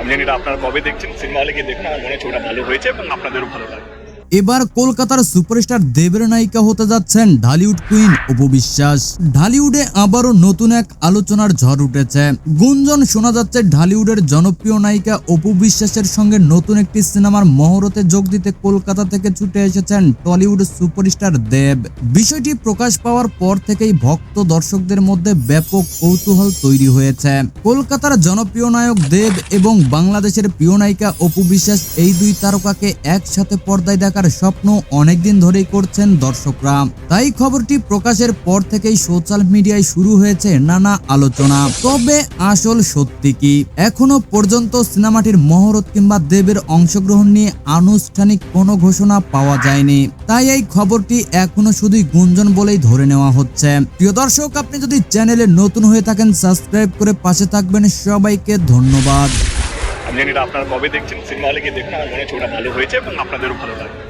আমি জানি এটা আপনারা কবে দেখছেন? সিনেমা হলে গিয়ে দেখুন, আমার মনে হচ্ছে ওটা ভালো হয়েছে এবং আপনাদেরও ভালো লাগবে। এবার কলকাতার সুপারস্টার দেবের নায়িকা হতে যাচ্ছেন ঢালিউড কুইন অপু বিশ্বাস। ঢালিউডে আবারও নতুন এক আলোচনার ঝড় উঠেছে। গুঞ্জন শোনা যাচ্ছে ঢালিউডের জনপ্রিয় নায়িকা অপু বিশ্বাসের সঙ্গে নতুন একটি সিনেমার মহরতে যোগ দিতে কলকাতা থেকে ছুটে এসেছেন টলিউড সুপারস্টার দেব। বিষয়টি প্রকাশ পাওয়ার পর থেকেই ভক্ত দর্শকদের মধ্যে ব্যাপক কৌতূহল তৈরি হয়েছে। কলকাতার জনপ্রিয় নায়ক দেব এবং বাংলাদেশের প্রিয় নায়িকা অপু বিশ্বাস এই দুই তারকাকে একসাথে পর্দায় দেখার স্বপ্ন অনেকদিন ধরেই করছেন দর্শকরা। তাই খবরটি প্রকাশের পর থেকেই সোশ্যাল মিডিয়ায় শুরু হয়েছে নানা আলোচনা। তবে আসল সত্যি কি? এখনও পর্যন্ত সিনেমাটির মহরত কিংবা দেবের অংশগ্রহণ নিয়ে আনুষ্ঠানিক কোনো ঘোষণা পাওয়া যায়নি। তাই এই খবরটি এখনও শুধুই গুঞ্জন বলেই ধরে নেওয়া হচ্ছে। প্রিয় দর্শক, আপনি যদি চ্যানেলে নতুন হয়ে থাকেন, সাবস্ক্রাইব করে পাশে থাকবেন। সবাইকে ধন্যবাদ। আপনারা কবে দেখছেন, সিনেমা হলে গিয়ে দেখুন। আমার মনে হচ্ছে ওটা ভালো হয়েছে এবং আপনাদেরও ভালো লাগবে।